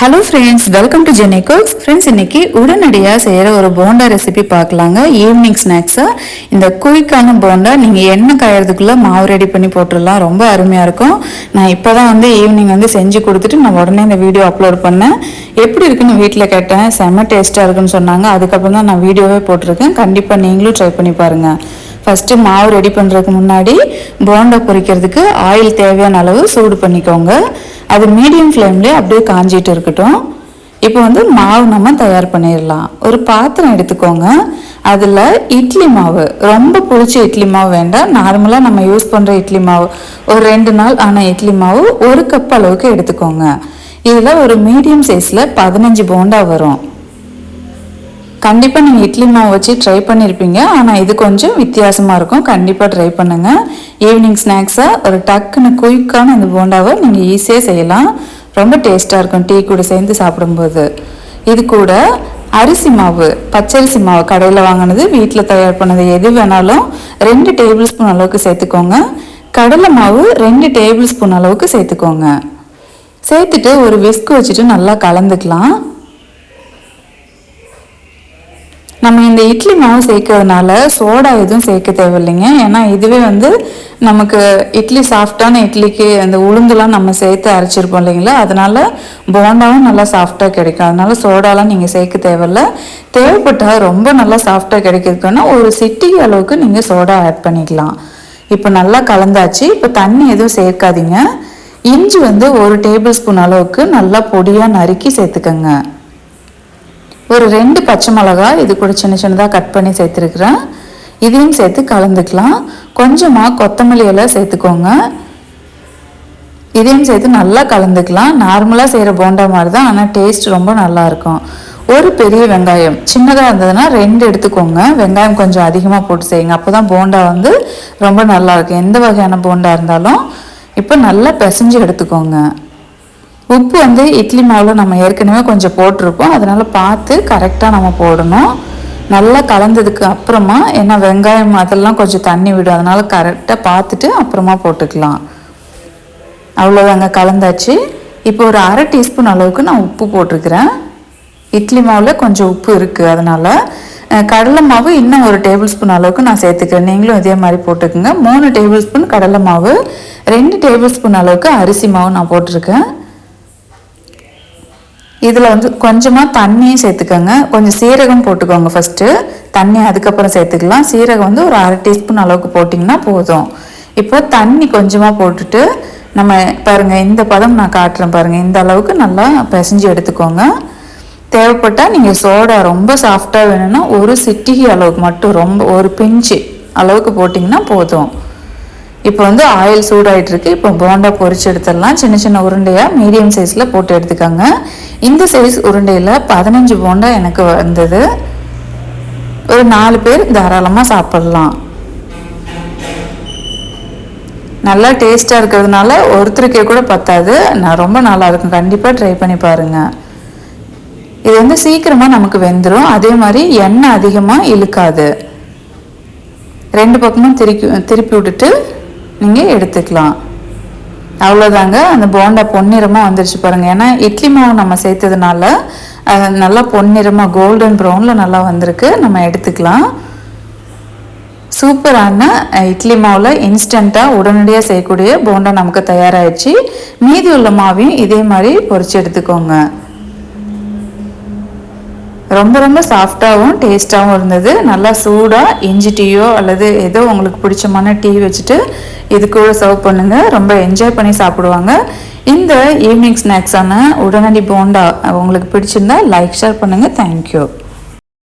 Hello friends welcome to Jeni friends இன்னைக்கு உடனடியாக செய்கிற ஒரு போண்டா ரெசிபி பார்க்கலாங்க. ஈவினிங் ஸ்நாக்ஸாக இந்த குயிக்கான போண்டா நீங்கள் எண்ணெய் காயறதுக்குள்ளே மாவு ரெடி பண்ணி போட்டுடலாம். ரொம்ப அருமையாக இருக்கும். நான் இப்போ தான் வந்து ஈவினிங் வந்து செஞ்சு கொடுத்துட்டு நான் உடனே இந்த வீடியோ அப்லோட் பண்ணேன். எப்படி இருக்குன்னு வீட்டில் கேட்டேன். செம்ம டேஸ்ட்டாக இருக்குன்னு சொன்னாங்க. அதுக்கப்புறம் தான் நான் வீடியோவே போட்டிருக்கேன். கண்டிப்பாக நீங்களும் ட்ரை பண்ணி பாருங்கள் ஃபஸ்ட்டு மாவு ரெடி பண்ணுறதுக்கு முன்னாடி போண்டா பொரிக்கிறதுக்கு ஆயில் தேவையான அளவு சூடு பண்ணிக்கோங்க. அது மீடியம் ஃப்ளேம்லேயே அப்படியே காஞ்சிட்டு இருக்கட்டும். இப்போ வந்து மாவு நம்ம தயார் பண்ணிடலாம். ஒரு பாத்திரம் எடுத்துக்கோங்க. அதில் இட்லி மாவு. ரொம்ப பிடிச்ச இட்லி மாவு வேண்டாம். நார்மலாக நம்ம யூஸ் பண்ணுற இட்லி மாவு. ஒரு ரெண்டு நாள் ஆன இட்லி மாவு ஒரு கப் அளவுக்கு எடுத்துக்கோங்க. இதில் ஒரு மீடியம் சைஸில் பதினஞ்சு போண்டா வரும். கண்டிப்பாக நீங்கள் இட்லி மாவு வச்சு ட்ரை பண்ணியிருப்பீங்க ஆனால் இது கொஞ்சம் வித்தியாசமாக இருக்கும். கண்டிப்பாக ட்ரை பண்ணுங்கள் ஈவினிங் ஸ்நாக்ஸாக ஒரு டக்குன்னு குயிக்கான அந்த போண்டாவை நீங்கள் ஈஸியாக செய்யலாம். ரொம்ப டேஸ்ட்டாக இருக்கும். டீ கூட சேர்ந்து சாப்பிடும்போது. இது கூட அரிசி மாவு பச்சரிசி மாவு கடையில் வாங்கினது வீட்டில் தயார் பண்ணது எது வேணாலும் ரெண்டு டேபிள் ஸ்பூன் அளவுக்கு சேர்த்துக்கோங்க. கடலை மாவு ரெண்டு டேபிள் ஸ்பூன் அளவுக்கு சேர்த்துக்கோங்க. சேர்த்துட்டு ஒரு விஸ்க் வச்சுட்டு நல்லா கலந்துக்கலாம். நம்ம இந்த இட்லி மாவு சேர்க்கறதுனால சோடா எதுவும் சேர்க்க தேவையில்லைங்க. ஏன்னா இதுவே வந்து நமக்கு இட்லி சாஃப்டான இட்லிக்கு அந்த உளுந்துலாம் நம்ம சேர்த்து அரைச்சிருப்போம் இல்லைங்களா? அதனால போண்டாவும் நல்லா சாஃப்டாக கிடைக்கும். அதனால சோடாலாம் நீங்கள் சேர்க்க தேவையில்ல. தேவைப்பட்டால் ரொம்ப நல்லா சாஃப்டாக கிடைக்கிறதுக்குன்னா ஒரு சிட்டி அளவுக்கு நீங்கள் சோடா ஆட் பண்ணிக்கலாம். இப்போ நல்லா கலந்தாச்சு. இப்போ தண்ணி எதுவும் சேர்க்காதீங்க. இஞ்சி வந்து ஒரு டேபிள் ஸ்பூன் அளவுக்கு நல்லா பொடியாக நறுக்கி சேர்த்துக்கோங்க. ஒரு ரெண்டு பச்சை மிளகா இது கூட சின்ன சின்னதாக கட் பண்ணி சேர்த்துருக்குறேன். இதையும் சேர்த்து கலந்துக்கலாம். கொஞ்சமாக கொத்தமல்லி எல்லாம் சேர்த்துக்கோங்க. இதையும் சேர்த்து நல்லா கலந்துக்கலாம். நார்மலாக செய்கிற போண்டா மாதிரி தான் ஆனால் டேஸ்ட் ரொம்ப நல்லாயிருக்கும் ஒரு பெரிய வெங்காயம். சின்னதாக இருந்ததுன்னா ரெண்டு எடுத்துக்கோங்க. வெங்காயம் கொஞ்சம் அதிகமாக போட்டு செய்யுங்க. அப்போ தான் போண்டா வந்து ரொம்ப நல்லா இருக்கும். எந்த வகையான போண்டா இருந்தாலும் இப்போ நல்லா பிசைஞ்சு எடுத்துக்கோங்க. உப்பு வந்து இட்லி மாவில் நம்ம ஏற்கனவே கொஞ்சம் போட்டிருப்போம் அதனால் பார்த்து கரெக்டாக நம்ம போடணும். நல்லா கலந்ததுக்கு அப்புறமா ஏன்னா வெங்காயம் அதெல்லாம் கொஞ்சம் தண்ணி விடும். அதனால் கரெக்டாக பார்த்துட்டு அப்புறமா போட்டுக்கலாம். அவ்வளோதாங்க கலந்தாச்சு. இப்போ ஒரு அரை டீஸ்பூன் அளவுக்கு நான் உப்பு போட்டிருக்கிறேன். இட்லி மாவில் கொஞ்சம் உப்பு இருக்குது அதனால். கடலை மாவு இன்னும் ஒரு டேபிள் ஸ்பூன் அளவுக்கு நான் சேர்த்துக்கிறேன். நீங்களும் இதே மாதிரி போட்டுக்கோங்க. மூணு டேபிள் ஸ்பூன் கடலை மாவு ரெண்டு டேபிள் ஸ்பூன் அளவுக்கு அரிசி மாவு நான் போட்டிருக்கேன். இதில் வந்து கொஞ்சமாக தண்ணியும் சேர்த்துக்கோங்க. கொஞ்சம் சீரகம் போட்டுக்கோங்க ஃபஸ்ட்டு தண்ணி அதுக்கப்புறம் சேர்த்துக்கலாம். சீரகம் வந்து ஒரு அரை டீஸ்பூன் அளவுக்கு போட்டிங்கன்னா போதும். இப்போ தண்ணி கொஞ்சமாக போட்டுட்டு நம்ம பாருங்கள் இந்த பதம் நான் காட்டுறேன் பாருங்கள் இந்த அளவுக்கு நல்லா பிசைஞ்சு எடுத்துக்கோங்க. தேவைப்பட்டால் நீங்கள் சோடா ரொம்ப சாஃப்டாக வேணும்னா ஒரு சிட்டிகி அளவுக்கு மட்டும் ரொம்ப ஒரு பிஞ்சு அளவுக்கு போட்டிங்கன்னா போதும். இப்போ வந்து ஆயில் சூடாகிட்டு இருக்கு இப்போ போண்டா பொறிச்சு எடுத்துடலாம். சின்ன சின்ன உருண்டையாக மீடியம் சைஸில் போட்டு எடுத்துக்கோங்க. இந்த சைஸ் உருண்டையில் பதினஞ்சு போண்டா எனக்கு வந்தது. ஒரு நாலு பேர் தாராளமாக சாப்பிடலாம். நல்லா டேஸ்ட்டாக இருக்கிறதுனால ஒருத்தருக்கே கூட பத்தாது. நான் ரொம்ப நல்லா இருக்கும். கண்டிப்பாக ட்ரை பண்ணி பாருங்கள் இது வந்து சீக்கிரமாக நமக்கு வெந்துடும் அதே மாதிரி எண்ணெய் அதிகமாக இழுக்காது. ரெண்டு பக்கமும் திருப்பி திருப்பி விட்டுட்டு நீங்கள் எடுத்துக்கலாம். அவ்வளோதாங்க அந்த போண்டா பொன்னிறமாக வந்துருச்சு பாருங்கள் ஏன்னா இட்லி மாவு நம்ம சேர்த்ததுனால நல்லா பொன்னிறமாக கோல்டன் ப்ரௌனில் நல்லா வந்திருக்கு. நம்ம எடுத்துக்கலாம். சூப்பரான இட்லி மாவில் இன்ஸ்டண்ட்டாக உடனடியாக செய்யக்கூடிய போண்டா நமக்கு தயாராகிடுச்சு மீதி உள்ள மாவையும் இதே மாதிரி பொறிச்சு எடுத்துக்கோங்க. ரொம்ப ரொம்ப சாஃப்டாகவும் டேஸ்ட்டாகவும் இருந்தது. நல்லா சூடாக இஞ்சி டீயோ அல்லது ஏதோ உங்களுக்கு பிடிச்சமான டீ வச்சுட்டு இது கூட சர்வ் பண்ணுங்கள் ரொம்ப என்ஜாய் பண்ணி சாப்பிடுவாங்க. இந்த ஈவினிங் ஸ்நாக்ஸான உடனடி போண்டா உங்களுக்கு பிடிச்சிருந்தா லைக் ஷேர் பண்ணுங்கள் தேங்க்யூ